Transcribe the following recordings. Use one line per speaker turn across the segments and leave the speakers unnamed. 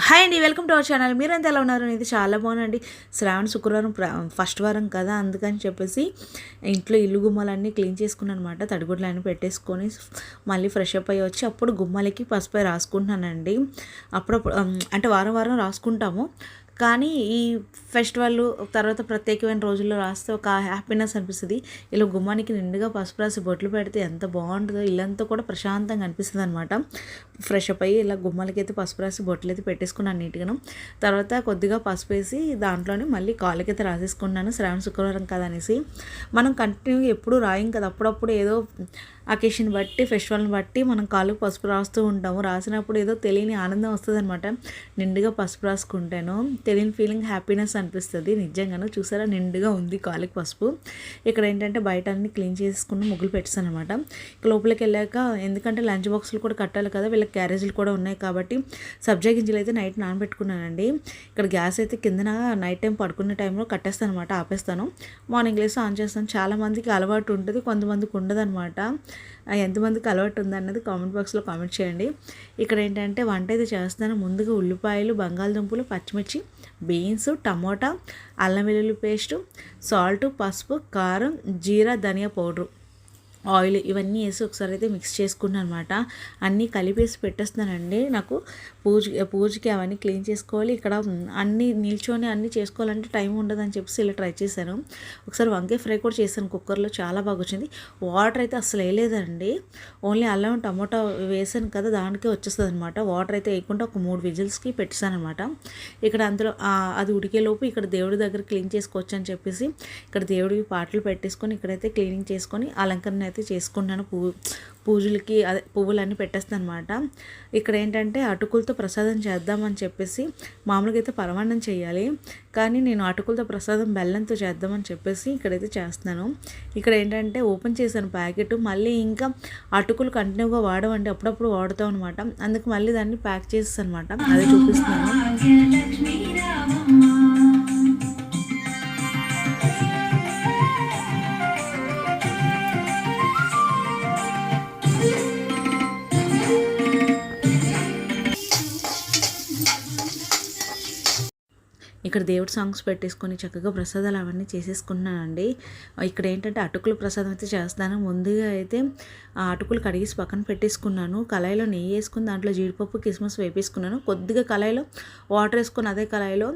Hi అండి welcome to our channel. మీరంతా ఎలా ఉన్నారు? ఇది చాలా బాగుందండి శ్రావణ శుక్రవారం ప్ర- ఫస్ట్ వారం కదా అందుకని చెప్పేసి ఇంట్లో ఇల్లు గుమ్మాలన్నీ క్లీన్ చేసుకున్నాను అనమాట తడిగుడ్లన్నీ పెట్టేసుకొని మళ్ళీ ఫ్రెష్ అప్ అయ్యి వచ్చి అప్పుడు గుమ్మాలకి పసుపై రాసుకుంటున్నానండి. అప్పుడప్పుడు అంటే వారం వారం రాసుకుంటాము. కానీ ఈ ఫెస్టివల్ తర్వాత ప్రత్యేకమైన రోజుల్లో రాస్తే ఒక హ్యాపీనెస్ అనిపిస్తుంది. ఇలా గుమ్మానికి నిండుగా పసుపు రాసి బొట్లు పెడితే ఎంత బాగుంటుందో ఇల్లంతా కూడా ప్రశాంతంగా అనిపిస్తుంది అనమాట ఫ్రెష్ అప్ అయ్యి ఇలా గుమ్మాలకి అయితే పసుపు రాసి బొట్లు అయితే పెట్టేసుకున్నాను నీట్గాను. తర్వాత కొద్దిగా పసుపు వేసి దాంట్లోనే మళ్ళీ కాళ్ళకి అయితే రాసేసుకున్నాను. శ్రావణ శుక్రవారం కదా అనేసి మనం కంటిన్యూ ఎప్పుడు రాయం కదా. అప్పుడప్పుడు ఏదో అకేషన్ బట్టి ఫెస్టివల్ని బట్టి మనం కాళ్ళకు పసుపు రాస్తూ ఉంటాము. రాసినప్పుడు ఏదో తెలియని ఆనందం వస్తుంది అనమాట నిండుగా పసుపు రాసుకుంటాను తెలియని ఫీలింగ్ హ్యాపీనెస్ అనిపిస్తుంది. నిజంగాను చూసారా? నిండుగా ఉంది కాలుకి పసుపు. ఇక్కడ ఏంటంటే బయట అన్ని క్లీన్ చేసుకుని ముగ్గులు పెట్టాను అనమాట లోపలికి వెళ్ళాక ఎందుకంటే లంచ్ బాక్సులు కూడా కట్టాలి కదా వీళ్ళకి క్యారేజీలు కూడా ఉన్నాయి కాబట్టి సబ్జా గింజలు అయితే నైట్ నానబెట్టుకున్నానండి. ఇక్కడ గ్యాస్ అయితే కిందన నైట్ టైం పడుకునే టైంలో కట్టేస్తాను అనమాట ఆపేస్తాను. మార్నింగ్ లేసి ఆన్ చేస్తాను. చాలామందికి అలవాటు ఉంటుంది కొంతమందికి ఉండదు అనమాట ఎంతమందికి అలవాటు ఉందన్నది కామెంట్ బాక్స్లో కామెంట్ చేయండి. ఇక్కడ ఏంటంటే వంట అయితే చేస్తాను ముందుగా ఉల్లిపాయలు బంగాళదుంపలు పచ్చిమిర్చి బీన్స్ టమోటా అల్లం వెల్లుల్లి పేస్టు సాల్ట్ పసుపు కారం జీరా ధనియా పౌడరు. ఆయిల్ ఇవన్నీ వేసి ఒకసారి అయితే మిక్స్ చేసుకున్నాను అనమాట అన్నీ కలిపేసి పెట్టేస్తున్నానండి. నాకు పూజ పూజకి అవన్నీ క్లీన్ చేసుకోవాలి. ఇక్కడ అన్నీ నిల్చొని అన్నీ చేసుకోవాలంటే టైం ఉండదని చెప్పేసి ఇలా ట్రై చేశాను. ఒకసారి వంకాయ ఫ్రై కూడా చేశాను. కుక్కర్లో చాలా బాగా వచ్చింది. వాటర్ అయితే అసలు వేయలేదండి. ఓన్లీ అల్లం టమోటా వేసాను కదా దానికే వచ్చేస్తుంది అనమాట వాటర్ అయితే వేయకుండా ఒక మూడు విజిల్స్కి పెట్టేశాను అనమాట ఇక్కడ అందులో అది ఉడికేలోపు ఇక్కడ దేవుడి దగ్గర క్లీన్ చేసుకోవచ్చు అని చెప్పేసి ఇక్కడ దేవుడికి పాటలు పెట్టేసుకొని ఇక్కడైతే క్లీనింగ్ చేసుకొని అలంకరణ అయితే చేసుకుంటాను. పూ పూజలకి అదే పువ్వులన్నీ పెట్టేస్తాను అనమాట ఇక్కడ ఏంటంటే అటుకులతో ప్రసాదం చేద్దామని చెప్పేసి మామూలుగా అయితే పరమాన్నం చేయాలి. కానీ నేను అటుకులతో ప్రసాదం బెల్లంతో చేద్దామని చెప్పేసి ఇక్కడైతే చేస్తున్నాను. ఇక్కడ ఏంటంటే ఓపెన్ చేశాను ప్యాకెట్. మళ్ళీ ఇంకా అటుకులు కంటిన్యూగా వాడమండి అప్పుడప్పుడు వాడుతాం అనమాట అందుకు మళ్ళీ దాన్ని ప్యాక్ చేసేసి అనమాట అది చూపిస్తున్నాను. ఇక్కడ దేవుడి సాంగ్స్ పెట్టేసుకొని చక్కగా ప్రసాదాలు అవన్నీ చేసేసుకున్నానండి. ఇక్కడ ఏంటంటే అటుకుల ప్రసాదం అయితే చేస్తాను. ముందుగా అయితే ఆ అటుకులు కడిగేసి పక్కన పెట్టేసుకున్నాను. కళాయిలో నెయ్యి వేసుకుని దాంట్లో జీడిపప్పు కిస్మస్ వేపేసుకున్నాను. కొద్దిగా కళాయిలో వాటర్ వేసుకుని అదే కళాయిలో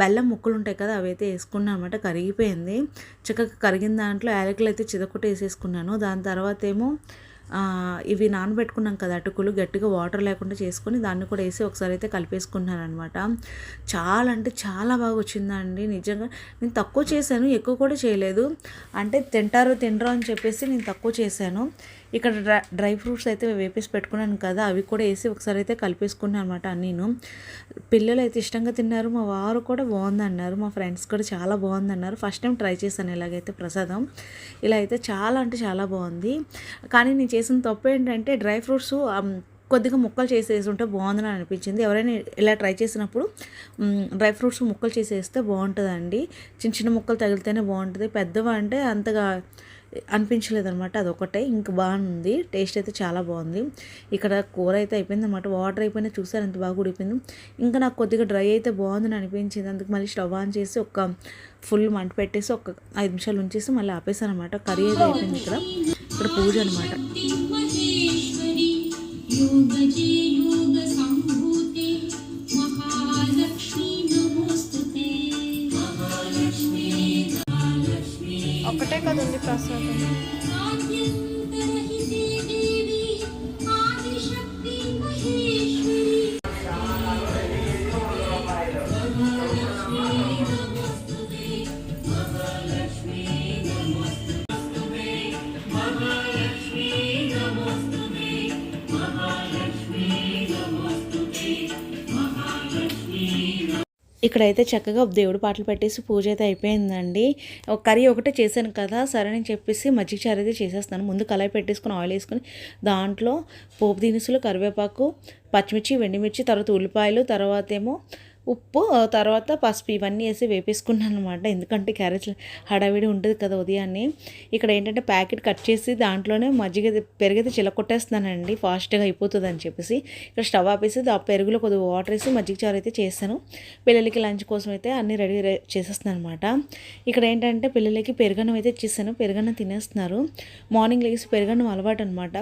బెల్లం ముక్కలు ఉంటాయి కదా అవి అయితే వేసుకున్నాను అనమాట కరిగిపోయింది. చక్కగా కరిగిన దాంట్లో యాలకులు అయితే చిదకొట్టేసేసుకున్నాను. దాని తర్వాత ఏమో ఇవి నానబెట్టుకున్నాం కదా అటుకులు గట్టిగా వాటర్ లేకుండా చేసుకొని దాన్ని కూడా వేసి ఒకసారి అయితే కలిపేసుకున్నాను అనమాట చాలా అంటే చాలా బాగా వచ్చిందండి నిజంగా. నేను తక్కువ చేశాను ఎక్కువ కూడా చేయలేదు. అంటే తింటారు తినరు అని చెప్పేసి నేను తక్కువ చేశాను. ఇక్కడ డ్రై డ్రై ఫ్రూట్స్ అయితే వేపేసి పెట్టుకున్నాను కదా అవి కూడా వేసి ఒకసారి అయితే కలిపేసుకున్నాను అనమాట నేను పిల్లలు అయితే ఇష్టంగా తిన్నారు మా వారు కూడా బాగుందన్నారు మా ఫ్రెండ్స్ కూడా చాలా బాగుందన్నారు. ఫస్ట్ టైం ట్రై చేశాను ఇలాగైతే ప్రసాదం. ఇలా అయితే చాలా అంటే చాలా బాగుంది. కానీ నేను చేసిన తప్పు ఏంటంటే డ్రై ఫ్రూట్స్ కొద్దిగా ముక్కలు చేసేసి ఉంటే బాగుందని అనిపించింది. ఎవరైనా ఇలా ట్రై చేసినప్పుడు డ్రై ఫ్రూట్స్ ముక్కలు చేసేస్తే బాగుంటుందండి. చిన్న చిన్న ముక్కలు తగిలితేనే బాగుంటుంది. పెద్దవంటే అంతగా అనిపించలేదు అనమాట అదొకటే ఇంక బాగుంది. టేస్ట్ అయితే చాలా బాగుంది. ఇక్కడ కూర అయితే అయిపోయింది అనమాట వాటర్ అయిపోయినా చూసారు ఎంత బాగా ఉడిపోయింది ఇంకా నాకు కొద్దిగా డ్రై అయితే బాగుందని అనిపించింది. అందుకు మళ్ళీ స్టవ్ ఆన్ చేసి ఒక ఫుల్ మంట పెట్టేసి ఒక ఐదు నిమిషాలు ఉంచేసి మళ్ళీ ఆపేసాను అనమాట కర్రీ అయితే అయిపోయింది ఇక్కడ. ఇక్కడ పూజ అనమాట
ఒకటే కదా ఉంది ప్రసాదం
ఇక్కడైతే చక్కగా దేవుడు పాటలు పెట్టేసి పూజ అయితే అయిపోయిందండి. ఒక కర్రీ ఒకటే చేశాను కదా సరే అని చెప్పేసి మజ్జిగ చారు అయితే చేసేస్తాను ముందు కళాయి పెట్టేసుకుని ఆయిల్ వేసుకొని దాంట్లో పోపు దినుసులు కరివేపాకు పచ్చిమిర్చి వెండిమిర్చి తర్వాత ఉల్లిపాయలు తర్వాత ఏమో ఉప్పు తర్వాత పసుపు ఇవన్నీ వేసి వేపేసుకున్నాను అనమాట ఎందుకంటే క్యారెట్ హడావిడి ఉంటుంది కదా ఉదయాన్నే. ఇక్కడ ఏంటంటే ప్యాకెట్ కట్ చేసి దాంట్లోనే మజ్జిగ పెరుగైతే చిలకొట్టేస్తున్నానండి. ఫాస్ట్గా అయిపోతుంది అని చెప్పేసి. ఇక్కడ స్టవ్ ఆపేసి ఆ పెరుగులో కొద్దిగా వాటర్ వేసి మజ్జిగ చారు అయితే చేస్తాను. పిల్లలకి లంచ్ కోసం అయితే అన్నీ రెడీ చేసేస్తున్నాను అనమాట ఇక్కడ ఏంటంటే పిల్లలకి పెరుగన్నం అయితే ఇచ్చేసాను. పెరుగన్నం తినేస్తున్నారు. మార్నింగ్ లేచి పెరుగన్నం అలవాటు అనమాట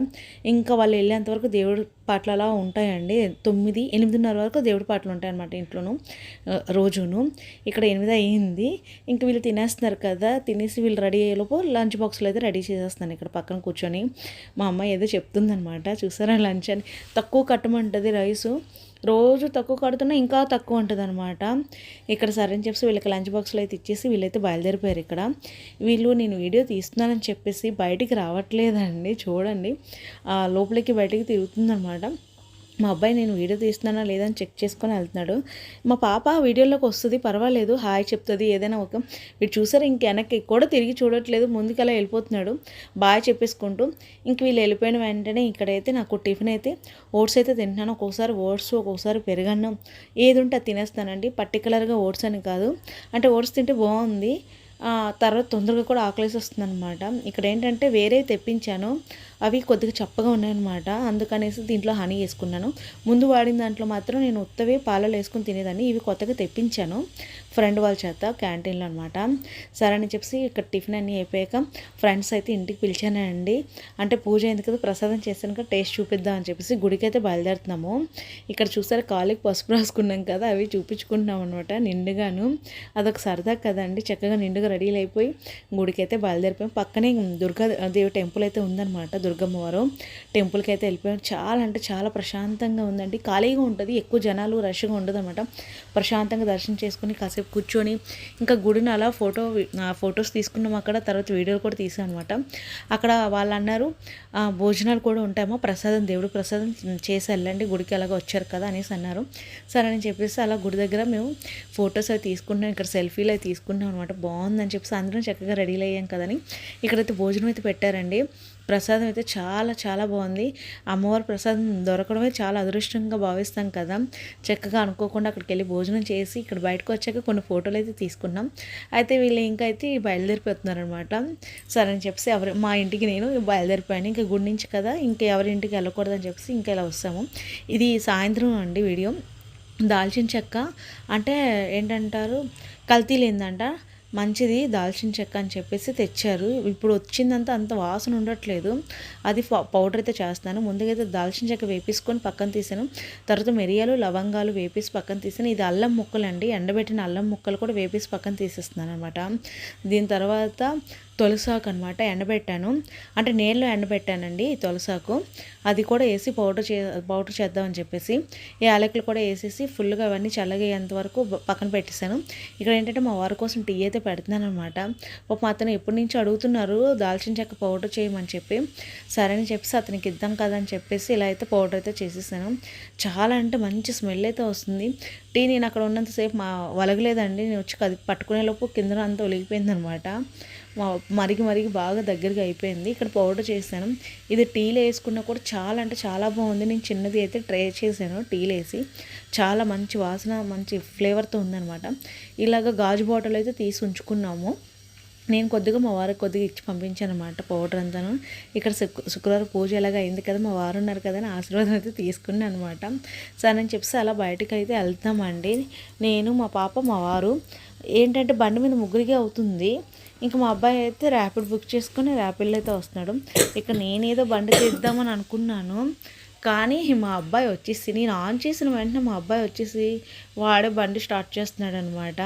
ఇంకా వాళ్ళు వెళ్ళేంతవరకు దేవుడు పాటలు అలా ఉంటాయండి. తొమ్మిది ఎనిమిదిన్నర వరకు దేవుడి పాటలు ఉంటాయన్నమాట ఇంట్లోనూ. ఇంట్లోను రోజును. ఇక్కడ ఎనిమిది అయ్యింది. ఇంక వీళ్ళు తినేస్తున్నారు కదా తినేసి వీళ్ళు రెడీ అయ్యేలోపు లంచ్ బాక్స్లో అయితే రెడీ చేసేస్తాను ఇక్కడ పక్కన కూర్చొని. మా అమ్మ ఏదో చెప్తుందనమాట చూసారా లంచ్ అని. తక్కువ కట్టమంటుంది రైసు. రోజు తక్కువ కడుతున్నా ఇంకా తక్కువ ఉంటుంది అనమాట ఇక్కడ సరే అని చెప్పేసి వీళ్ళకి లంచ్ బాక్స్లో అయితే ఇచ్చేసి వీళ్ళైతే బయలుదేరిపోయారు ఇక్కడ. వీళ్ళు నేను వీడియో తీస్తున్నానని చెప్పేసి బయటికి రావట్లేదండి. చూడండి. ఆ, లోపలికి బయటికి తిరుగుతుందనమాట మా అబ్బాయి నేను వీడియో తీస్తున్నానా లేదని చెక్ చేసుకొని వెళ్తున్నాడు. మా పాప వీడియోలోకి వస్తుంది పర్వాలేదు హాయ్ చెప్తుంది ఏదైనా ఒక. వీడు చూసారు ఇంక వెనక్కి కూడా తిరిగి చూడట్లేదు ముందుకలా వెళ్ళిపోతున్నాడు. బాయ్ చెప్పేసుకుంటూ ఇంక వీళ్ళు వెళ్ళిపోయిన వెంటనే ఇక్కడైతే నాకు టిఫిన్ అయితే ఓట్స్ అయితే తింటున్నాను. ఒక్కోసారి ఓట్స్ ఒక్కోసారి పెరుగన్నం ఏది ఉంటే అది తినేస్తానండి. పర్టికులర్గా ఓట్స్ అని కాదు. అంటే ఓట్స్ తింటే బాగుంది తర్వాత తొందరగా కూడా ఆకలేసి వస్తుంది అనమాట ఇక్కడ ఏంటంటే వేరే తెప్పించాను. అవి కొద్దిగా చప్పగా ఉన్నాయన్నమాట. అందుకనేసి దీంట్లో హనీ వేసుకున్నాను. ముందు వాడిన దాంట్లో మాత్రం నేను ఉత్తవే పాలలో వేసుకుని తినేదాన్ని. ఇవి కొత్తగా తెప్పించాను. ఫ్రెండ్ వాళ్ళ చేత క్యాంటీన్లో అనమాట సరే అని చెప్పి ఇక్కడ టిఫిన్ అన్నీ అయిపోయాక ఫ్రెండ్స్ అయితే ఇంటికి పిలిచానండి. అంటే పూజ అయింది కదా ప్రసాదం చేశాను కదా టేస్ట్ చూపిద్దాం అని చెప్పేసి గుడికి అయితే బయలుదేరుతున్నాము. ఇక్కడ చూసారు కాళ్ళకి పసుపు రాసుకున్నాం కదా అవి చూపించుకుంటున్నాం అనమాట నిండుగాను. అదొక సరదా కదండి చక్కగా నిండుగా రెడీ అయిపోయి గుడికి అయితే బయలుదేరిపోయాం. పక్కనే దుర్గా దేవి టెంపుల్ అయితే ఉందన్నమాట దుర్గమ్మ వారు. టెంపుల్కి అయితే వెళ్ళిపోయాం. చాలా అంటే చాలా ప్రశాంతంగా ఉందండి. ఖాళీగా ఉంటుంది ఎక్కువ జనాలు రష్గా ఉండదు అనమాట ప్రశాంతంగా దర్శనం చేసుకుని కాసేపు కూర్చొని ఇంకా గుడిని అలా ఫోటో ఫొటోస్ తీసుకున్నాం అక్కడ తర్వాత వీడియోలు కూడా తీసాం అనమాట అక్కడ వాళ్ళు అన్నారు భోజనాలు కూడా ఉంటామో ప్రసాదం దేవుడు ప్రసాదం చేసి వెళ్ళండి గుడికి అలాగ వచ్చారు కదా అనేసి అన్నారు. సరే అని చెప్పేసి అలా గుడి దగ్గర మేము ఫొటోస్ అవి తీసుకున్నాం ఇక్కడ సెల్ఫీలు అవి తీసుకున్నాం అనమాట బాగుందని చెప్పేసి అందరం చక్కగా రెడీలు అయ్యాం కదని. ఇక్కడైతే భోజనం అయితే పెట్టారండి. ప్రసాదం అయితే చాలా చాలా బాగుంది. అమ్మవారి ప్రసాదం దొరకడమే చాలా అదృష్టంగా భావిస్తాం కదా. చక్కగా అనుకోకుండా అక్కడికి వెళ్ళి భోజనం చేసి ఇక్కడ బయటకు వచ్చాక కొన్ని ఫోటోలు అయితే తీసుకున్నాం. అయితే వీళ్ళు ఇంకా అయితే బయలుదేరిపోతున్నారనమాట సరే అని చెప్పేసి ఎవరి మా ఇంటికి నేను బయలుదేరిపోయాను. ఇంకా గుడి నుంచి కదా ఇంకా ఎవరి ఇంటికి వెళ్ళకూడదని చెప్పేసి ఇంకా ఇలా వస్తాము. ఇది సాయంత్రం అండి వీడియో. దాల్చిన చెక్క అంటే ఏంటంటారు? కల్తీ లేదంట మంచిది దాల్చిన చెక్క అని చెప్పేసి తెచ్చారు. ఇప్పుడు వచ్చిందంతా అంత వాసన ఉండట్లేదు. అది పౌడర్ అయితే చేస్తాను. ముందుగా అయితే దాల్చిన చెక్క వేపించుకొని పక్కన తీసాను. తర్వాత మిరియాలు లవంగాలు వేపేసి పక్కన తీసాను. ఇది అల్లం ముక్కలు అండి ఎండబెట్టిన అల్లం ముక్కలు కూడా వేపేసి పక్కన తీసేస్తున్నాను అనమాట దీని తర్వాత తొలసాకు అనమాట ఎండబెట్టాను. అంటే నీళ్ళలో ఎండబెట్టానండి ఈ తొలసాకు. అది కూడా వేసి పౌడర్ చే పౌడర్ చేద్దామని చెప్పేసి ఈ యాలకులు కూడా వేసేసి ఫుల్గా అవన్నీ చల్లగయ్యేంత వరకు పక్కన పెట్టేశాను. ఇక్కడ ఏంటంటే మా వారి కోసం టీ అయితే పెడుతున్నాను అనమాట పాప అతను ఎప్పటి నుంచి అడుగుతున్నారు దాల్చిన చెక్క పౌడర్ చేయమని చెప్పి. సరే అని చెప్పేసి అతనికి ఇద్దాం కదా అని చెప్పేసి ఇలా అయితే పౌడర్ అయితే చేసేసాను. చాలా అంటే మంచి స్మెల్ అయితే వస్తుంది. టీ నేను అక్కడ ఉన్నంతసేపు మా వలగలేదండి. నేను వచ్చి కది పట్టుకునేలోపు కింద అంతా ఒలిగిపోయింది అనమాట మరిగి మరిగి బాగా దగ్గరగా అయిపోయింది. ఇక్కడ పౌడర్ చేశాను. ఇది టీలో వేసుకున్నా కూడా చాలా అంటే చాలా బాగుంది. నేను చిన్నది అయితే ట్రై చేశాను టీలో వేసి. చాలా మంచి వాసన మంచి ఫ్లేవర్తో ఉందనమాట. ఇలాగ గాజు బాటిల్ అయితే తీసి ఉంచుకున్నాము. నేను కొద్దిగా మా వారికి కొద్దిగా ఇచ్చి పంపించాను అనమాట పౌడర్ అంతాను. ఇక్కడ శుక్ర శుక్రవారం పూజ ఎలాగ అయింది కదా మా వారు ఉన్నారు కదా అని ఆశీర్వాదం అయితే తీసుకున్నాను అనమాట సరే అని చెప్పేసి అలా బయటకు అయితే వెళ్తామండి. నేను మా పాప మా వారు. ఏంటంటే బండి మీద ముగ్గురికే అవుతుంది. ఇంకా మా అబ్బాయి అయితే ర్యాపిడ్ బుక్ చేసుకుని ర్యాపిడ్లో అయితే వస్తున్నాడు. ఇక నేనేదో బండి తీద్దామని అనుకున్నాను. కానీ మా అబ్బాయి వచ్చేసి నేను ఆన్ చేసిన వెంటనే మా అబ్బాయి వచ్చేసి వాడే బండి స్టార్ట్ చేస్తున్నాడు అనమాట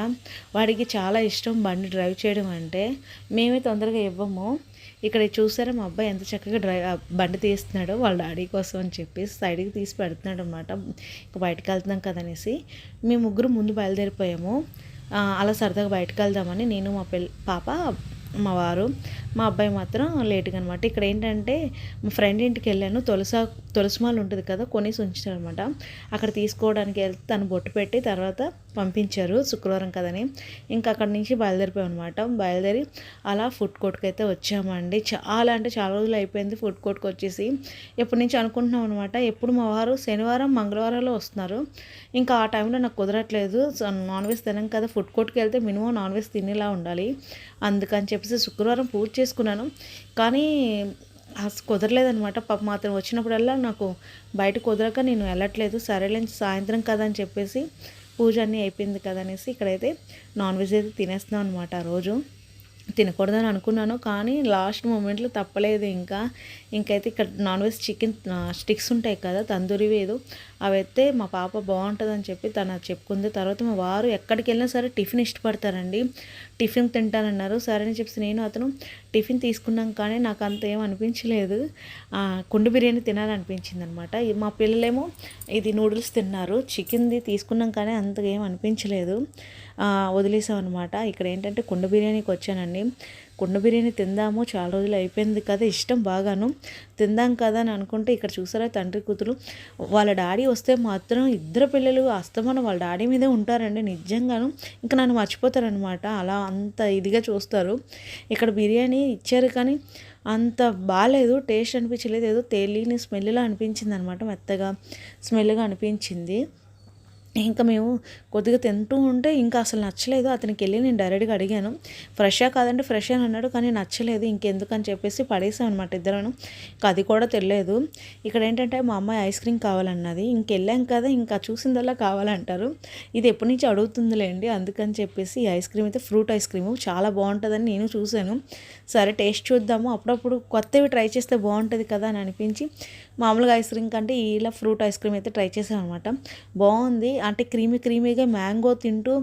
వాడికి చాలా ఇష్టం బండి డ్రైవ్ చేయడం అంటే. మేమే తొందరగా ఇవ్వము. ఇక్కడ చూసారా మా అబ్బాయి ఎంత చక్కగా డ్రైవ్ బండి తీస్తున్నాడో వాళ్ళ డాడీ కోసం అని చెప్పేసి సైడ్కి తీసి పెడుతున్నాడు అనమాట ఇంకా బయటకు వెళ్తున్నాం కదనేసి. మేము ముగ్గురు ముందు బయలుదేరిపోయాము. అలా సరదాగా బయటకు వెళ్దామని నేను మా పిల్ల పాప మా వారు మా అబ్బాయి మాత్రం లేట్గా అనమాట ఇక్కడ ఏంటంటే మా ఫ్రెండ్ ఇంటికి వెళ్ళాను. తులసా తులసిమాలు ఉంటుంది కదా కొనేసి ఉంచారనమాట అక్కడ తీసుకోవడానికి వెళ్తే తను బొట్టు పెట్టి తర్వాత పంపించారు. శుక్రవారం కదని. ఇంకా అక్కడి నుంచి బయలుదేరిపోయాం అనమాట బయలుదేరి అలా ఫుడ్ కోర్ట్కి అయితే వచ్చామండి. చాలా అంటే చాలా రోజులు అయిపోయింది ఫుడ్ కోర్ట్కి వచ్చేసి ఎప్పటి నుంచి అనుకుంటున్నాం అనమాట ఎప్పుడు మా వారు శనివారం మంగళవారంలో వస్తున్నారు. ఇంకా ఆ టైంలో నాకు కుదరట్లేదు. నాన్ వెజ్ తినం కదా ఫుడ్ కోర్ట్కి వెళ్తే మినిమం నాన్ వెజ్ తినేలా ఉండాలి. అందుకని చెప్పి చెప్పేసి శుక్రవారం పూజ చేసుకున్నాను. కానీ అసలు కుదరలేదనమాట పాప మాత్రం వచ్చినప్పుడల్లా నాకు బయట కుదరక నేను వెళ్ళట్లేదు. సరేలే సాయంత్రం కదా అని చెప్పేసి పూజ అన్నీ అయిపోయింది కదా అనేసి ఇక్కడైతే నాన్ వెజ్ అయితే తినేస్తున్నాం అనమాట ఆ రోజు. తినకూడదని అనుకున్నాను కానీ లాస్ట్ మూమెంట్లో తప్పలేదు ఇంకా. ఇంకైతే ఇక్కడ నాన్ వెజ్ చికెన్ స్టిక్స్ ఉంటాయి కదా తందూరి ఏదో అవైతే మా పాప బాగుంటుందని చెప్పి తను చెప్పుకుంది. తర్వాత మా వారు ఎక్కడికి వెళ్ళినా సరే టిఫిన్ ఇష్టపడతారండి. టిఫిన్ తింటానన్నారు. సరే అని చెప్పి నేను అతను టిఫిన్ తీసుకున్నాం కానీ నాకు అంత ఏం అనిపించలేదు. కుండు బిర్యానీ తినాలనిపించింది అనమాట మా పిల్లలేమో ఇది నూడిల్స్ తిన్నారు. చికెన్ది తీసుకున్నాం కానీ అంతగా ఏం అనిపించలేదు. వదిలేసాం అనమాట ఇక్కడ ఏంటంటే కుండ బిర్యానీకి వచ్చానండి. కుండ బిర్యానీ తిందాము చాలా రోజులు అయిపోయింది కదా ఇష్టం బాగాను. తిందాం కదా అని అనుకుంటే ఇక్కడ చూసారా తండ్రి కూతురు? వాళ్ళ డాడీ వస్తే మాత్రం ఇద్దరు పిల్లలు అస్తమానం వాళ్ళ డాడీ మీదే ఉంటారండి నిజంగాను. ఇంకా నన్ను మర్చిపోతారనమాట అలా అంత ఇదిగా చూస్తారు. ఇక్కడ బిర్యానీ ఇచ్చారు కానీ అంత బాగాలేదు టేస్ట్ అనిపించలేదు. ఏదో తేలిని స్మెల్లా అనిపించింది అనమాట మెత్తగా స్మెల్గా అనిపించింది. ఇంకా మేము కొద్దిగా తింటూ ఉంటే ఇంకా అసలు నచ్చలేదు. అతనికి వెళ్ళి నేను డైరెక్ట్గా అడిగాను. ఫ్రెషా కాదంటే ఫ్రెష్ అని అన్నాడు. కానీ నచ్చలేదు. ఇంకెందుకని చెప్పేసి పడేసాం అనమాట ఇద్దరం ఇంకా అది కూడా తెలియదు. ఇక్కడ ఏంటంటే మా అమ్మాయి ఐస్ క్రీమ్ కావాలన్నది. ఇంకెళ్ళాం కదా ఇంకా చూసిందల్లా కావాలంటారు. ఇది ఎప్పటి నుంచి అడుగుతుందిలేండి. అందుకని చెప్పేసి ఈ ఐస్ క్రీమ్ అయితే ఫ్రూట్ ఐస్ క్రీము. చాలా బాగుంటుందని నేను చూశాను. సరే టేస్ట్ చూద్దాము. అప్పుడప్పుడు కొత్తవి ట్రై చేస్తే బాగుంటుంది కదా అని అనిపించి మామూలుగా ఐస్ క్రీమ్ కంటే ఇలా ఫ్రూట్ ఐస్ క్రీమ్ అయితే ట్రై చేశాను అనమాట బాగుంది. అంటే క్రీమీ క్రీమీగా మ్యాంగో తింటూ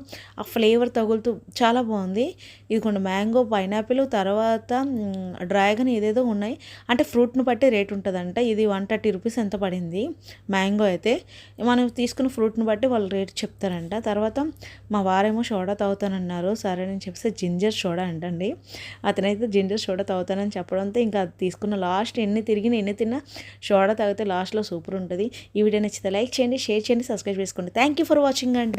ఆ ఫ్లేవర్ తగులుతూ చాలా బాగుంది. ఇదిగోండి మ్యాంగో పైనాపిల్ తర్వాత డ్రాగన్ ఏదేదో ఉన్నాయి. అంటే ఫ్రూట్ను బట్టి రేట్ ఉంటుందంట. ఇది వన్ థర్టీ రూపీస్ ఎంత పడింది మ్యాంగో అయితే. మనం తీసుకున్న ఫ్రూట్ని బట్టి వాళ్ళు రేట్ చెప్తారంట. తర్వాత మా వారేమో సోడా తాగుతానన్నారు. సరే నేను చెప్తే జింజర్ సోడా అంటండి. అతనైతే జింజర్ సోడా తాగుతానని చెప్పడంతో ఇంకా అది తీసుకున్న లాస్ట్ ఎన్ని తిరిగిన ఎన్ని తిన్నా సోడా తాగితే లాస్ట్లో సూపర్ ఉంటుంది. ఈ వీడియో నచ్చితే లైక్ చేయండి షేర్ చేయండి సబ్స్క్రైబ్ చేసుకోండి. థ్యాంక్ యూ ఫర్ వాచింగ్ అండి.